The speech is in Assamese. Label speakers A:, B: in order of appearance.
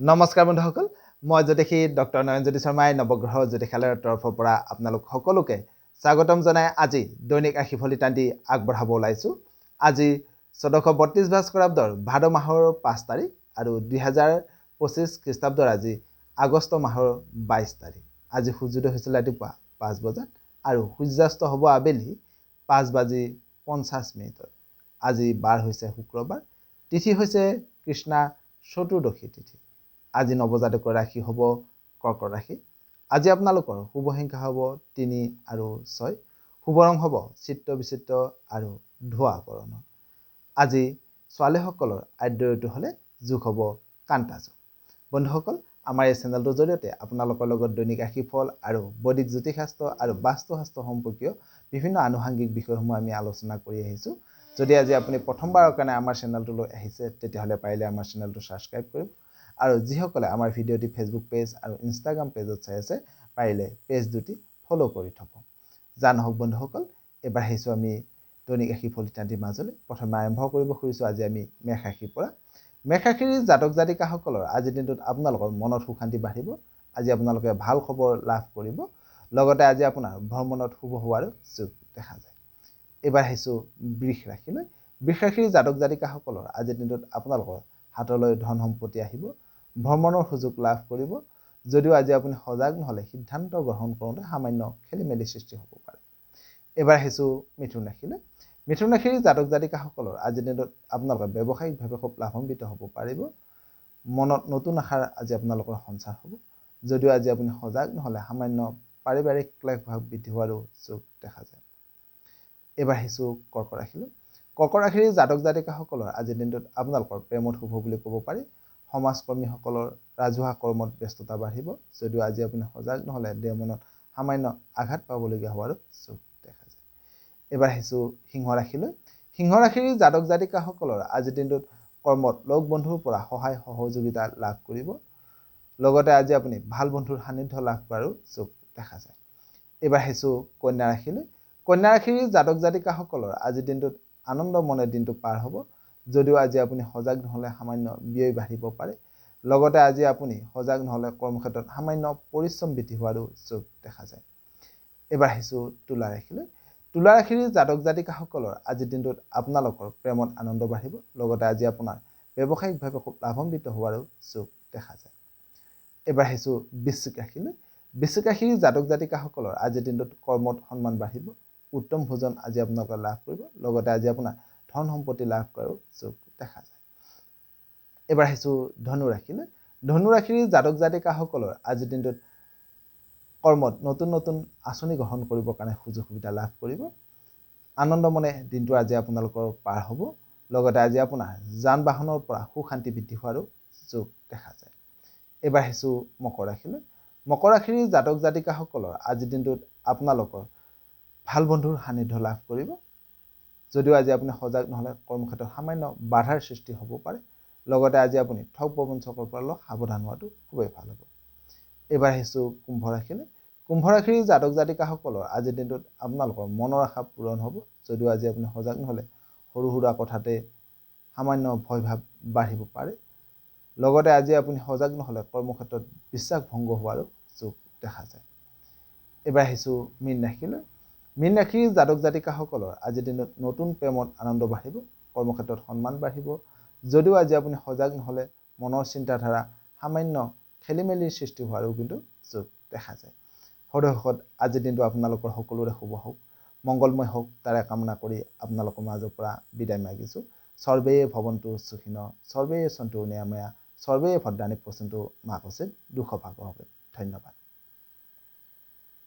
A: নমস্কাৰ বন্ধুসকল মই জ্যোতিষী ডক্টৰ নয়নজ্যোতি শৰ্মাই নৱগ্ৰহ জ্যোতিষালয়ৰ তৰফৰ পৰা আপোনালোক সকলোকে স্বাগতম জনাই আজি দৈনিক ৰাশিফল ইত্যাদি আগবঢ়াব ওলাইছোঁ। আজি চৈধ্যশ বত্ৰিছ ভাস্কৰাব্দৰ ভাদ মাহৰ পাঁচ তাৰিখ আৰু দুহেজাৰ পঁচিছ খ্ৰীষ্টাব্দৰ আজি আগষ্ট মাহৰ বাইছ তাৰিখ। আজি সূৰ্যোদয় হৈছিল ৰাতিপুৱা পাঁচ বজাত আৰু সূৰ্যাস্ত হ'ব আবেলি পাঁচ বাজি পঞ্চাছ মিনিটত। আজি বাৰ হৈছে শুক্ৰবাৰ, তিথি হৈছে কৃষ্ণা চতুৰ্দশী তিথি। আজি নৱজাতকৰ ৰাশি হ'ব কৰ্কট ৰাশি। আজি আপোনালোকৰ শুভ সংখ্যা হ'ব তিনি আৰু ছয়। শুভ ৰং হ'ব চিত্ৰ বিচিত্ৰ আৰু ধোঁৱা বৰণৰ আজি ছোৱালীসকলৰ আদ্য ঋতু হ'লে যোগ হ'ব কান্তা যোগ। বন্ধুসকল আমাৰ এই চেনেলটোৰ জৰিয়তে আপোনালোকৰ লগত দৈনিক ৰাশিফল আৰু বৈদিক জ্যোতিষশাস্ত্ৰ আৰু বাস্তুশাস্ত্ৰ সম্পৰ্কীয় বিভিন্ন আনুষাংগিক বিষয়সমূহ আমি আলোচনা কৰি আহিছোঁ। যদি আজি আপুনি প্ৰথমবাৰৰ কাৰণে আমাৰ চেনেলটোলৈ আহিছে তেতিয়াহ'লে পাৰিলে আমাৰ চেনেলটো ছাবস্ক্ৰাইব কৰিব আৰু যিসকলে আমাৰ ভিডিঅ'টি ফেচবুক পেজ আৰু ইনষ্টাগ্ৰাম পেজত চাই আছে পাৰিলে পেজ দুটি ফ'ল' কৰি থ'ব। যা নহওক বন্ধুসকল এইবাৰ আহিছোঁ আমি দৈনিক ৰাশিফল ইত্যাদিৰ মাজলৈ। প্ৰথমে আৰম্ভ কৰিব খুজিছোঁ আজি আমি মেষ ৰাশিৰ পৰা। মেষ ৰাশিৰ জাতক জাতিকাসকলৰ আজিৰ দিনটোত আপোনালোকৰ মনত সুখ শান্তি বাঢ়িব আজি আপোনালোকে ভাল খবৰ লাভ কৰিব লগতে আজি আপোনাৰ ভ্ৰমণত শুভ হোৱাৰো যোগ দেখা যায়। এইবাৰ আহিছোঁ বৃষ ৰাশিলৈ। বৃষ ৰাশিৰ জাতক জাতিকাসকলৰ আজিৰ দিনটোত আপোনালোকৰ হাতলৈ ধন সম্পত্তি আহিব ভ্ৰমণৰ সুযোগ লাভ কৰিব। যদিও আজি আপুনি সজাগ নহ'লে সিদ্ধান্ত গ্ৰহণ কৰোঁতে সামান্য খেলি মেলি সৃষ্টি হ'ব পাৰে। এইবাৰ আহিছোঁ মিথুন ৰাশিলৈ মিথুন ৰাশিৰ জাতক জাতিকাসকলৰ আজিৰ দিনটোত আপোনালোকে ব্যৱসায়িকভাৱে খুব লাভান্বিত হ'ব পাৰিব। মনত নতুন আশাৰ আজি আপোনালোকৰ সঞ্চাৰ হ'ব। যদিও আজি আপুনি সজাগ নহ'লে সামান্য পাৰিবাৰিক ক্লেশ ভাৱ বৃদ্ধি হোৱাৰো যোগ দেখা যায়। এইবাৰ আহিছোঁ কৰ্ক ৰাশিলৈ কৰ্ক ৰাশিৰ জাতক জাতিকাসকলৰ আজিৰ দিনটোত আপোনালোকৰ প্ৰেমত শুভ বুলি ক'ব পাৰি। সমাজকৰ্মীসকলৰ ৰাজহুৱা কৰ্মত ব্যস্ততা বাঢ়িব। যদিও আজি আপুনি সজাগ নহ'লে দেহ মনত সামান্য আঘাত পাবলগীয়া হোৱাৰো যোগ দেখা যায়। এইবাৰ আহিছোঁ সিংহ ৰাশিলৈ। সিংহ ৰাশিৰ জাতক জাতিকাসকলৰ আজিৰ দিনটোত কৰ্মত লগ বন্ধুৰ পৰা সহায় সহযোগিতা লাভ কৰিব। লগতে আজি আপুনি ভাল বন্ধুৰ সান্নিধ্য লাভ কৰাৰো যোগ দেখা যায়। এইবাৰ আহিছোঁ কন্যা ৰাশিলৈ। কন্যা ৰাশিৰ জাতক জাতিকাসকলৰ আজিৰ দিনটোত আনন্দ মনে দিনটো পাৰ হ'ব। যদিও আজি আপুনি সজাগ নহ'লে সামান্য ব্যয় বাঢ়িব পাৰে লগতে আজি আপুনি সজাগ নহ'লে কৰ্মক্ষেত্ৰত সামান্য পৰিশ্ৰম বৃদ্ধি হোৱাৰো যোগ দেখা যায়। এইবাৰ আহিছোঁ তুলা ৰাশিলৈ। তুলা ৰাশিৰ জাতক জাতিকাসকলৰ আজিৰ দিনটোত আপোনালোকৰ প্ৰেমত আনন্দ বাঢ়িব লগতে আজি আপোনাৰ ব্যৱসায়িকভাৱে খুব লাভান্বিত হোৱাৰো যোগ দেখা যায়। এইবাৰ আহিছোঁ বৃশ্চিক ৰাশিলৈ। বৃশ্চিক ৰাশিৰ জাতক জাতিকাসকলৰ আজিৰ দিনটোত কৰ্মত সন্মান বাঢ়িব উত্তম ভোজন আজি আপোনালোকে লাভ কৰিব লগতে আজি আপোনাৰ ধন সম্পত্তি লাভ কৰাৰো যোগ দেখা যায়। এইবাৰ আহিছোঁ ধনু ৰাশিলৈ ধনু ৰাশিৰ জাতক জাতিকাসকলৰ আজিৰ দিনটোত কৰ্মত নতুন নতুন আঁচনি গ্ৰহণ কৰিবৰ কাৰণে সুযোগ সুবিধা লাভ কৰিব। আনন্দ মনে দিনটো আজি আপোনালোকৰ পাৰ হ'ব। লগতে আজি আপোনাৰ যান বাহনৰ পৰা সুখ শান্তি বৃদ্ধি হোৱাৰো যোগ দেখা যায়। এইবাৰ আহিছোঁ মকৰ ৰাশিলৈ। মকৰ ৰাশিৰ জাতক জাতিকাসকলৰ আজিৰ দিনটোত আপোনালোকৰ ভাল বন্ধুৰ সান্নিধ্য লাভ কৰিব। যদিও আজি আপুনি সজাগ নহ'লে কৰ্মক্ষেত্ৰত সামান্য বাধাৰ সৃষ্টি হ'ব পাৰে লগতে আজি আপুনি ঠগ প্ৰবঞ্চকৰ পৰা অলপ সাৱধান হোৱাটো খুবেই ভাল হ'ব। এইবাৰ আহিছোঁ কুম্ভ ৰাশিলৈ। কুম্ভ ৰাশিৰ জাতক জাতিকাসকলৰ আজিৰ দিনটোত আপোনালোকৰ মনৰ আশা পূৰণ হ'ব। যদিও আজি আপুনি সজাগ নহ'লে সৰু সুৰা কথাতে সামান্য ভয় ভাৱ বাঢ়িব পাৰে। লগতে আজি আপুনি সজাগ নহ'লে কৰ্মক্ষেত্ৰত বিশ্বাস ভংগ হোৱাৰো যোগ দেখা যায়। এইবাৰ আহিছোঁ মীন ৰাশিলৈ। মীন ৰাশিৰ জাতক জাতিকাসকলৰ আজিৰ দিনত নতুন প্ৰেমত আনন্দ বাঢ়িব কৰ্মক্ষেত্ৰত সন্মান বাঢ়িব। যদিও আজি আপুনি সজাগ নহ'লে মনৰ চিন্তাধাৰা সামান্য খেলি মেলিৰ সৃষ্টি হোৱাৰো কিন্তু যোগ দেখা যায়। সদশেষত আজিৰ দিনটো আপোনালোকৰ সকলোৰে শুভ হওক। মংগলময় হওক তাৰে কামনা কৰি আপোনালোকৰ মাজৰ পৰা বিদায় মাগিছোঁ। সৰ্বেয়ে ভৱন্তু সুখীন সৰ্বেয়ে সন্তু নিয়াময়া সৰ্বেয়ে ভদ্ৰাণী পচন্তু মাক উচিত দুখ ভাগ হবে ধন্যবাদ।